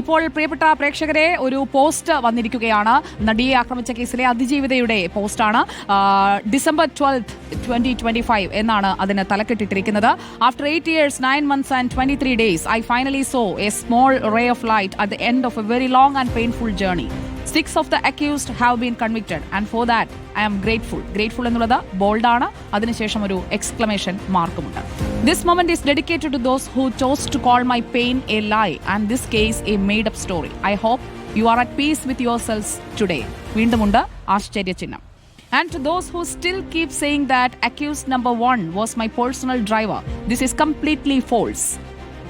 ഇപ്പോൾ പ്രിയപ്പെട്ട പ്രേക്ഷകരെ ഒരു പോസ്റ്റ് വന്നിരിക്കുകയാണ്. നടിയെ ആക്രമിച്ച കേസിലെ അതിജീവിതയുടെ പോസ്റ്റാണ്. December twelfth twenty twenty five എന്നാണ് അതിന് തലക്കെട്ടിട്ടിരിക്കുന്നത്. After eight years nine months and twenty three days I finally saw a small ray of light at the end of a very long and painful journey six of the accused have been convicted and for that I am grateful grateful എന്നുള്ളത് ബോൾഡാണ് അതിനുശേഷം ഒരു exclamation മാർക്കുമുണ്ട് this moment is dedicated to those who chose to call my pain a lie and this case a made up story I hope you are at peace with your selves today വീണ്ടുമുണ്ട് ആശ്ചര്യചിഹ്നം and to those who still keep saying that accused number one was my personal driver this is completely false.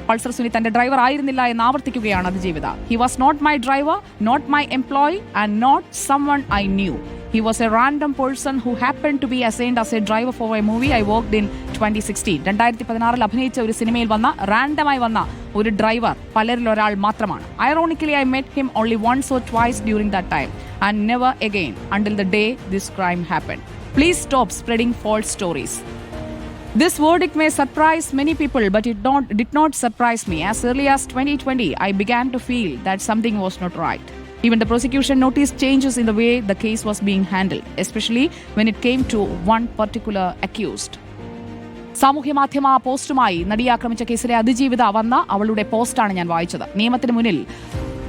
Pulsar Suni തന്റെ driver ആയിരുന്നില്ല എന്ന് ആവർത്തിക്കുകയാണ് അതിജീവിത. He was not my driver not my employee and not someone I knew he was a random person who happen to be assigned as a driver for a movie I worked in twenty sixteen രണ്ടായിരത്തി പതിനാറിൽ അഭിനയിച്ച ഒരു സിനിമയിൽ വന്ന റാൻഡമായി വന്ന ഒരു driver പലരിൽ ഒരാൾ മാത്രമാണ്. Ironically I met him only once or twice during the time and never again until the day this crime happen please stop spreading false stories This verdict may surprise many people, but it not, did not surprise me. As early as 2020, I began to feel that something was not right. Even the prosecution noticed changes in the way the case was being handled, especially when it came to one particular accused. സാമൂഹ്യ മാധ്യമ പോസ്റ്റുമായി നടി ആക്രമിച്ച കേസിലെ അതിജീവിത വന്ന അവളുടെ പോസ്റ്റാണ് ഞാൻ വായിച്ചത് നിയമത്തിന് മുന്നിൽ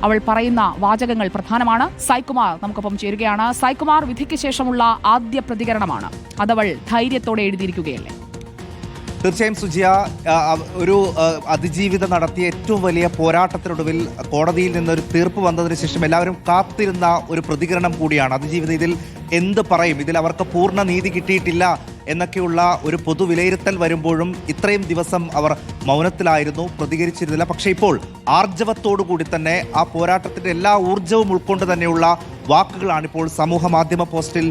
അവൾ പറയുന്ന വാചകങ്ങൾ പ്രധാനമാണ് സായ്കുമാർ നമുക്കൊപ്പം ചേരുകയാണ് സായ്കുമാർ വിധിക്ക് ശേഷമുള്ള ആദ്യ പ്രതികരണമാണ് അതവൾ ധൈര്യത്തോടെ എഴുതിയിരിക്കുകയല്ലേ തീർച്ചയായും സുജിയ ഒരു അതിജീവിതം നടത്തിയ ഏറ്റവും വലിയ പോരാട്ടത്തിനൊടുവിൽ കോടതിയിൽ ഒരു തീർപ്പ് വന്നതിന് ശേഷം എല്ലാവരും കാത്തിരുന്ന ഒരു പ്രതികരണം കൂടിയാണ്. അതിജീവിത ഇതിൽ എന്ത് പറയും? ഇതിൽ അവർക്ക് പൂർണ നീതി കിട്ടിയിട്ടില്ല എന്നൊക്കെയുള്ള ഒരു പൊതു വിലയിരുത്തൽ വരുമ്പോഴും ഇത്രയും ദിവസം അവർ മൗനത്തിലായിരുന്നു പ്രതികരിച്ചിരുന്നില്ല. പക്ഷേ ഇപ്പോൾ ആർജവത്തോടു കൂടി തന്നെ ആ പോരാട്ടത്തിന്റെ എല്ലാ ഊർജവും ഉൾക്കൊണ്ട് തന്നെയുള്ള വാക്കുകളാണ് ഇപ്പോൾ സമൂഹ മാധ്യമ പോസ്റ്റിൽ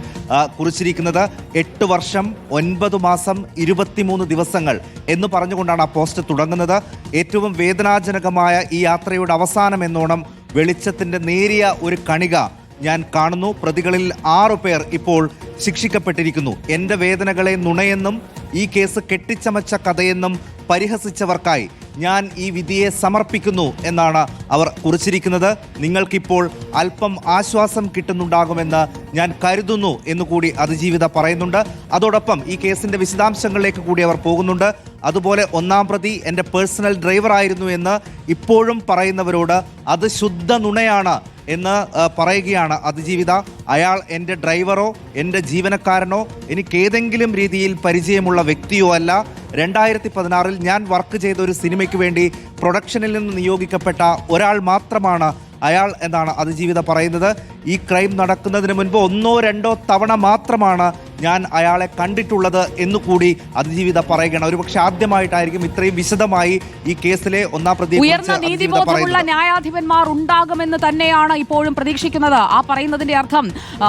കുറിച്ചിരിക്കുന്നത്. എട്ട് വർഷം ഒൻപത് മാസം ഇരുപത്തിമൂന്ന് ദിവസങ്ങൾ എന്ന് പറഞ്ഞുകൊണ്ടാണ് ആ പോസ്റ്റ് തുടങ്ങുന്നത്. ഏറ്റവും വേദനാജനകമായ ഈ യാത്രയുടെ അവസാനം എന്നോണം വെളിച്ചത്തിന്റെ നേരിയ ഒരു കണിക ഞാൻ കാണുന്നു. പ്രതികളിൽ ആറു പേർ ഇപ്പോൾ ശിക്ഷിക്കപ്പെട്ടിരിക്കുന്നു. എന്റെ വേദനകളെ നുണയെന്നും ഈ കേസ് കെട്ടിച്ചമച്ച കഥയെന്നും പരിഹസിച്ചവർക്കായി ഞാൻ ഈ വിധിയെ സമർപ്പിക്കുന്നു എന്നാണ് അവർ കുറിച്ചിരിക്കുന്നത്. നിങ്ങൾക്കിപ്പോൾ അല്പം ആശ്വാസം കിട്ടുന്നുണ്ടാകുമെന്ന് ഞാൻ കരുതുന്നു എന്നുകൂടി അതിജീവിത പറയുന്നുണ്ട്. അതോടൊപ്പം ഈ കേസിന്റെ വിശദാംശങ്ങളിലേക്ക് കൂടി അവർ പോകുന്നുണ്ട്. അതുപോലെ ഒന്നാം പ്രതി എന്റെ പേഴ്സണൽ ഡ്രൈവർ ആയിരുന്നു എന്ന് ഇപ്പോഴും പറയുന്നവരോട് അത് ശുദ്ധ നുണയാണ് എന്ന് പറയുകയാണ് അതിജീവിത. അയാൾ എന്റെ ഡ്രൈവറോ എന്റെ ജീവനക്കാരനോ എനിക്ക് ഏതെങ്കിലും രീതിയിൽ പരിചയമുള്ള വ്യക്തിയോ അല്ല. രണ്ടായിരത്തി പതിനാറിൽ ഞാൻ വർക്ക് ചെയ്ത ഒരു സിനിമയ്ക്ക് വേണ്ടി പ്രൊഡക്ഷനിൽ നിന്ന് നിയോഗിക്കപ്പെട്ട ഒരാൾ മാത്രമാണ് അയാൾ എന്നാണ് അതിജീവിത പറയുന്നത്. ഈ ക്രൈം നടക്കുന്നതിന് മുൻപ് ഒന്നോ രണ്ടോ തവണ മാത്രമാണ് ഞാൻ അയാളെ കണ്ടിട്ടുള്ളത് എന്നുകൂടി അതിജീവിത പറയുകയാണ്. ഒരുപക്ഷെ ആദ്യമായിട്ടായിരിക്കും ഇത്രയും വിശദമായി ഈ കേസിലെ ഒന്നാം പ്രതി ഉയർന്ന നീതിബോധമുള്ള ന്യായാധിപന്മാർ ഉണ്ടാകുമെന്ന് തന്നെയാണ് ഇപ്പോഴും പ്രതീക്ഷിക്കുന്നത്. ആ പറയുന്നതിന്റെ അർത്ഥം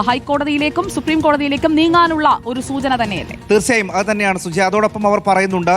ഹൈക്കോടതിയിലേക്കും സുപ്രീം കോടതിയിലേക്കും നീങ്ങാനുള്ള ഒരു സൂചന തന്നെയല്ലേ? തീർച്ചയായും അത് തന്നെയാണ് സുജി അതോടൊപ്പം അവർ പറയുന്നുണ്ട്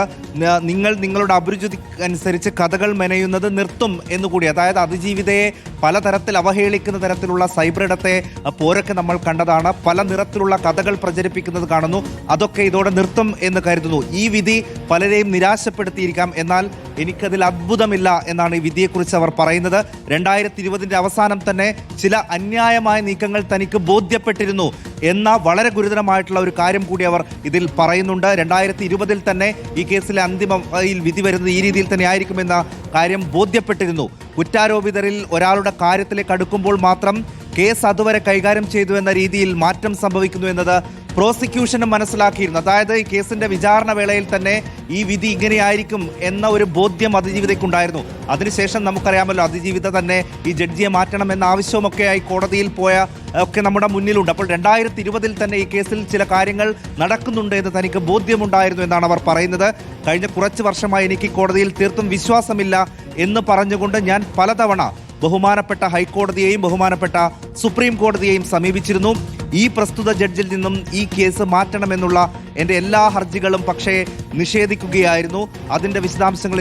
നിങ്ങൾ നിങ്ങളുടെ അഭിരുചി അനുസരിച്ച് കഥകൾ മെനയുന്നത് നിർത്തും എന്നുകൂടി അതായത് അതിജീവിതയെ പലതരത്തിൽ അവഹേളിക്കുന്ന തരത്തിലുള്ള സൈബർ ഇടത്തെ പോരൊക്കെ നമ്മൾ കണ്ടതാണ്. പല നിറത്തിലുള്ള കഥകൾ പ്രചരിപ്പിക്കുന്നത് കാണുന്നു. അതൊക്കെ ഇതോടെ നിർത്തും എന്ന് കരുതുന്നു. ഈ വിധി പലരെയും നിരാശപ്പെടുത്തിയിരിക്കാം. എന്നാൽ എനിക്കതിൽ അത്ഭുതമില്ല എന്നാണ് ഈ വിധിയെക്കുറിച്ച് അവർ പറയുന്നത്. രണ്ടായിരത്തി ഇരുപതിന്റെ അവസാനം തന്നെ ചില അന്യായമായ നീക്കങ്ങൾ തനിക്ക് ബോധ്യപ്പെട്ടിരുന്നു എന്ന വളരെ ഗുരുതരമായിട്ടുള്ള ഒരു കാര്യം കൂടി അവർ ഇതിൽ പറയുന്നുണ്ട്. രണ്ടായിരത്തി ഇരുപതിൽ തന്നെ ഈ കേസിലെ അന്തിമ വിധി വരുന്നത് ഈ രീതിയിൽ തന്നെ ആയിരിക്കുമെന്ന കാര്യം ബോധ്യപ്പെട്ടിരുന്നു. കുറ്റാരോപിതരിൽ ഒരാളുടെ കാര്യത്തിലേക്ക് അടുക്കുമ്പോൾ മാത്രം കേസ് അതുവരെ കൈകാര്യം ചെയ്തു എന്ന രീതിയിൽ മാറ്റം സംഭവിക്കുന്നു എന്നത് പ്രോസിക്യൂഷനും മനസ്സിലാക്കിയിരുന്നു. അതായത് ഈ കേസിന്റെ വിചാരണ വേളയിൽ തന്നെ ഈ വിധി ഇങ്ങനെയായിരിക്കും എന്ന ഒരു ബോധ്യം അതിജീവിതയ്ക്കുണ്ടായിരുന്നു. അതിനുശേഷം നമുക്കറിയാമല്ലോ അതിജീവിത തന്നെ ഈ ജഡ്ജിയെ മാറ്റണം എന്ന ആവശ്യമൊക്കെയായി കോടതിയിൽ പോയ ഒക്കെ നമ്മുടെ മുന്നിലുണ്ട്. അപ്പോൾ രണ്ടായിരത്തി ഇരുപതിൽ തന്നെ ഈ കേസിൽ ചില കാര്യങ്ങൾ നടക്കുന്നുണ്ട് എന്ന് തനിക്ക് ബോധ്യമുണ്ടായിരുന്നു എന്നാണ് അവർ പറയുന്നത്. കഴിഞ്ഞ കുറച്ച് വർഷമായി എനിക്ക് കോടതിയിൽ തീർത്തും വിശ്വാസമില്ല എന്ന് പറഞ്ഞുകൊണ്ട് ഞാൻ പലതവണ ബഹുമാനപ്പെട്ട ഹൈക്കോടതിയെയും ബഹുമാനപ്പെട്ട സുപ്രീം കോടതിയെയും സമീപിച്ചിരുന്നു. ഈ പ്രസ്തുത ജഡ്ജിൽ നിന്നും ഈ കേസ് മാറ്റണമെന്നുള്ള എന്റെ എല്ലാ ഹർജികളും പക്ഷേ നിഷേധിക്കുകയായിരുന്നു. അതിന്റെ വിശദാംശങ്ങൾ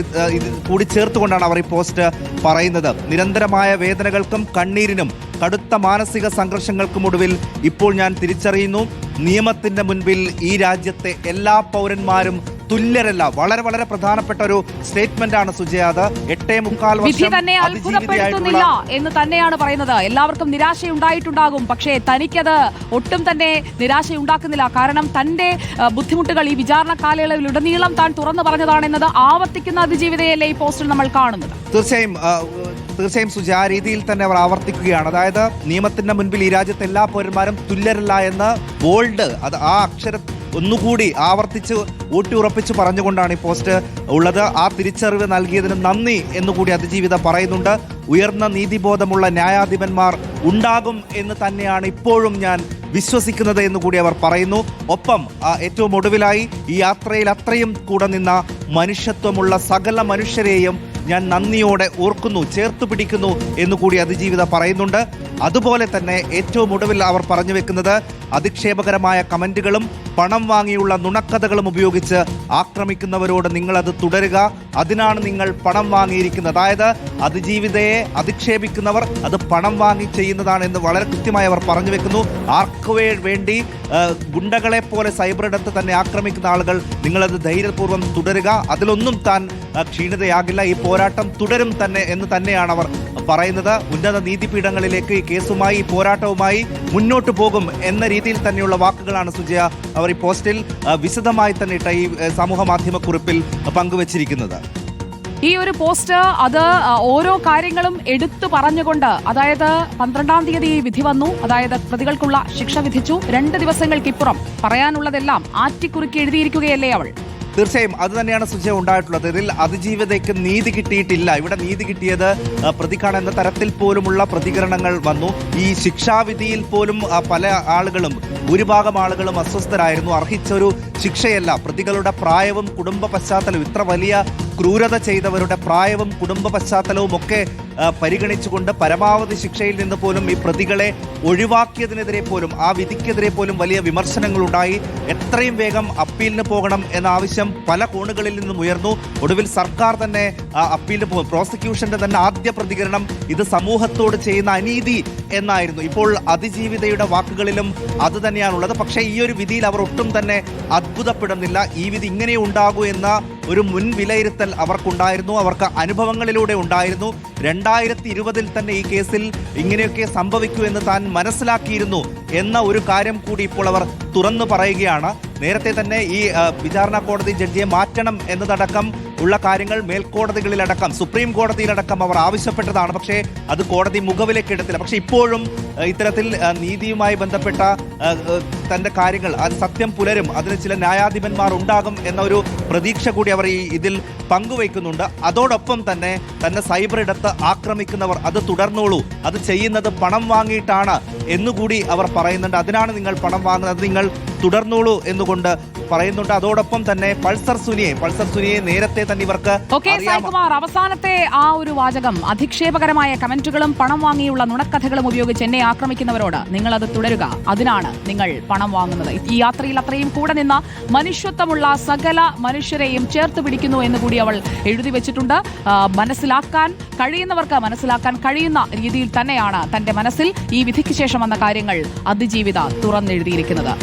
കൂടി ചേർത്തുകൊണ്ടാണ് അവർ ഈ പോസ്റ്റ് പറയുന്നത്. നിരന്തരമായ വേദനകൾക്കും കണ്ണീരിനും കടുത്ത മാനസിക സംഘർഷങ്ങൾക്കും ഒടുവിൽ ഇപ്പോൾ ഞാൻ തിരിച്ചറിയുന്നു. നിയമത്തിന്റെ മുൻപിൽ ഈ രാജ്യത്തെ എല്ലാ പൗരന്മാരും തുല്യരല്ല. വളരെ വളരെ പ്രധാനപ്പെട്ട ഒരു സ്റ്റേറ്റ്മെന്റ് ആണ് സുജയാത് എട്ടേ മുക്കാൽ വർഷം തന്നെ അത്ഭുതപ്പെടുത്തുന്നില്ല എന്ന് തന്നെയാണ് പറയുന്നത്. എല്ലാവർക്കും നിരാശയുണ്ടായിട്ടുണ്ടാകും. പക്ഷേ തനിക്കത് ഒട്ടും തന്നെ നിരാശയുണ്ടാക്കുന്നില്ല. കാരണം തന്റെ ബുദ്ധിമുട്ടുകൾ ഈ വിചാരണ കാലയളവിൽ ഉടനീളം താൻ തുറന്നു പറഞ്ഞതാണെന്നത് ആവർത്തിക്കുന്ന അതിജീവിതയല്ലേ ഈ പോസ്റ്റിൽ നമ്മൾ കാണുന്നത്. തീർച്ചയായും തീർച്ചയായും സുജ ആ രീതിയിൽ തന്നെ അവർ ആവർത്തിക്കുകയാണ്. അതായത് നിയമത്തിന്റെ മുൻപിൽ ഈ രാജ്യത്തെ എല്ലാ പൗരന്മാരും തുല്യരല്ല എന്ന് ബോൾഡ് അത് ആ അക്ഷരം ഒന്നുകൂടി ആവർത്തിച്ച് ഊട്ടിയുറപ്പിച്ച് പറഞ്ഞുകൊണ്ടാണ് ഈ പോസ്റ്റ് ഉള്ളത്. ആ തിരിച്ചറിവ് നൽകിയതിന് നന്ദി എന്നുകൂടി അതിജീവിത പറയുന്നുണ്ട്. ഉയർന്ന നീതിബോധമുള്ള ന്യായാധിപന്മാർ ഉണ്ടാകും എന്ന് തന്നെയാണ് ഇപ്പോഴും ഞാൻ വിശ്വസിക്കുന്നത് എന്ന് കൂടി അവർ പറയുന്നു. ഒപ്പം ഏറ്റവും ഒടുവിലായി ഈ യാത്രയിൽ അത്രയും കൂടെ നിന്ന മനുഷ്യത്വമുള്ള സകല മനുഷ്യരെയും ഞാൻ നന്ദിയോടെ ഓർക്കുന്നു ചേർത്ത് പിടിക്കുന്നു എന്ന് കൂടി അതിജീവിത പറയുന്നുണ്ട്. അതുപോലെ തന്നെ ഏറ്റവും ഒടുവിൽ അവർ പറഞ്ഞു വെക്കുന്നത് അധിക്ഷേപകരമായ കമന്റുകളും പണം വാങ്ങിയുള്ള നുണക്കഥകളും ഉപയോഗിച്ച് ആക്രമിക്കുന്നവരോട് നിങ്ങളത് തുടരുക. അതിനാണ് നിങ്ങൾ പണം വാങ്ങിയിരിക്കുന്നത്. അതായത് അതിജീവിതയെ അധിക്ഷേപിക്കുന്നവർ അത് പണം വാങ്ങി ചെയ്യുന്നതാണ് എന്ന് വളരെ കൃത്യമായി അവർ പറഞ്ഞു വെക്കുന്നു. ആർക്കു വേണ്ടി ഗുണ്ടകളെ പോലെ സൈബറിടത്ത് തന്നെ ആക്രമിക്കുന്ന ആളുകൾ നിങ്ങളത് ധൈര്യപൂർവം തുടരുക. അതിലൊന്നും താൻ ക്ഷീണിതയാകില്ല ഈ പോരാട്ടം തുടരും തന്നെ എന്ന് തന്നെയാണ് അവർ പറയുന്നത്. ഉന്നത നീതിപീഠങ്ങളിലേക്ക് ഈ കേസുമായി പോരാട്ടവുമായി മുന്നോട്ട് പോകും എന്ന രീതിയിൽ തന്നെയുള്ള വാക്കുകളാണ് സുജയ അവർ ഈ പോസ്റ്റിൽ വിശദമായി തന്നെ ഈ സമൂഹ മാധ്യമ കുറിപ്പിൽ പങ്കുവച്ചിരിക്കുന്നത്. ഈ ഒരു പോസ്റ്റ് അത് ഓരോ കാര്യങ്ങളും എടുത്തു പറഞ്ഞുകൊണ്ട് അതായത് പന്ത്രണ്ടാം തീയതി വിധി വന്നു. അതായത് പ്രതികൾക്കുള്ള ശിക്ഷ വിധിച്ചു. രണ്ട് ദിവസങ്ങൾക്കിപ്പുറം പറയാനുള്ളതെല്ലാം ആറ്റിക്കുറുക്കി എഴുതിയിരിക്കുകയല്ലേ അവൾ. തീർച്ചയായും അത് തന്നെയാണ് സുജയ ഉണ്ടായിട്ടുള്ളത്. ഇതിൽ അതിജീവിതയ്ക്ക് നീതി കിട്ടിയിട്ടില്ല. ഇവിടെ നീതി കിട്ടിയത് പ്രതിക്കാണ് എന്ന തരത്തിൽ പോലുമുള്ള പ്രതികരണങ്ങൾ വന്നു. ഈ ശിക്ഷാവിധിയിൽ പോലും പല ആളുകളും ഭൂരിഭാഗം ആളുകളും അസ്വസ്ഥരായിരുന്നു. അർഹിച്ചൊരു ശിക്ഷയല്ല. പ്രതികളുടെ പ്രായവും കുടുംബ പശ്ചാത്തലവും ഇത്ര വലിയ ക്രൂരത ചെയ്തവരുടെ പ്രായവും കുടുംബ പശ്ചാത്തലവും ഒക്കെ പരിഗണിച്ചുകൊണ്ട് പരമാവധി ശിക്ഷയിൽ നിന്ന് പോലും ഈ പ്രതികളെ ഒഴിവാക്കിയതിനെതിരെ പോലും ആ വിധിക്കെതിരെ പോലും വലിയ വിമർശനങ്ങൾ ഉണ്ടായി എത്രയും വേഗം അപ്പീലിന് പോകണം എന്ന ആവശ്യം പല കോണുകളിൽ നിന്നും ഉയർന്നു. ഒടുവിൽ സർക്കാർ തന്നെ അപ്പീലിന് പോകും പ്രോസിക്യൂഷന്റെ തന്നെ ആദ്യ പ്രതികരണം ഇത് സമൂഹത്തോട് ചെയ്യുന്ന അനീതി എന്നായിരുന്നു. ഇപ്പോൾ അതിജീവിതയുടെ വാക്കുകളിലും അത് തന്നെയാണുള്ളത്. പക്ഷേ ഈ ഒരു വിധിയിൽ അവർ ഒട്ടും തന്നെ അത്ഭുതപ്പെടുന്നില്ല. ഈ വിധി ഇങ്ങനെ ഉണ്ടാകൂ എന്ന ഒരു മുൻ വിലയിരുത്തൽ അവർക്കുണ്ടായിരുന്നു അവർക്ക് അനുഭവങ്ങളിലൂടെ ഉണ്ടായിരുന്നു. രണ്ടായിരത്തി ഇരുപതിൽ തന്നെ ഈ കേസിൽ ഇങ്ങനെയൊക്കെ സംഭവിക്കൂ എന്ന് താൻ മനസ്സിലാക്കിയിരുന്നു എന്ന ഒരു കാര്യം കൂടി ഇപ്പോൾ അവർ തുറന്നു പറയുകയാണ്. നേരത്തെ തന്നെ ഈ വിചാരണ കോടതി ജഡ്ജിയെ മാറ്റണം എന്നതടക്കം ഉള്ള കാര്യങ്ങൾ മേൽക്കോടതികളിലടക്കം സുപ്രീം കോടതിയിലടക്കം അവർ ആവശ്യപ്പെട്ടതാണ്. പക്ഷേ അത് കോടതി മുഖവിലേക്ക് എടുത്തില്ല. പക്ഷേ ഇപ്പോഴും ഇത്തരത്തിൽ നീതിയുമായി ബന്ധപ്പെട്ട തന്റെ കാര്യങ്ങൾ അത് സത്യം പുലരും. അതിന് ചില ന്യായാധിപന്മാർ ഉണ്ടാകും എന്ന ഒരു പ്രതീക്ഷ കൂടി അവർ ഈ ഇതിൽ പങ്കുവയ്ക്കുന്നുണ്ട്. അതോടൊപ്പം തന്നെ തന്നെ സൈബർ ഇടത്ത് ആക്രമിക്കുന്നവർ അത് തുടർന്നോളൂ. അത് ചെയ്യുന്നത് പണം വാങ്ങിയിട്ടാണ് എന്നുകൂടി അവർ പറയുന്നുണ്ട്. അതിനാണ് നിങ്ങൾ പണം വാങ്ങുന്നത്. നിങ്ങൾ തുടർന്നോളൂ എന്നുകൊണ്ട് പറയുന്നുണ്ട്. അതോടൊപ്പം തന്നെ പൾസർ സുനിയെ പൾസർ സുനിയെ നേരത്തെ തന്നെ ഇവർക്ക് സായികുമാർ അവസാനത്തെ ആ ഒരു വാചകം അധിക്ഷേപകരമായ കമന്റുകളും പണം വാങ്ങിയുള്ള നുണക്കഥകളും ഉപയോഗിച്ച് എന്നെ ആക്രമിക്കുന്നവരോട് നിങ്ങൾ അത് തുടരുക. അതിനാണ് നിങ്ങൾ പണം വാങ്ങുന്നത്. ഈ യാത്രയിൽ അത്രയും കൂടെ നിന്ന മനുഷ്യത്വമുള്ള സകല മനുഷ്യരെയും ചേർത്ത് പിടിക്കുന്നു എന്ന് കൂടി അവൾ എഴുതി വെച്ചിട്ടുണ്ട്. മനസ്സിലാക്കാൻ കഴിയുന്നവർക്ക് മനസ്സിലാക്കാൻ കഴിയുന്ന രീതിയിൽ തന്നെയാണ് തന്റെ മനസ്സിൽ ഈ വിധിക്ക് ശേഷം വന്ന കാര്യങ്ങൾ അതിജീവിത തുറന്നെഴുതിയിരിക്കുന്നത്.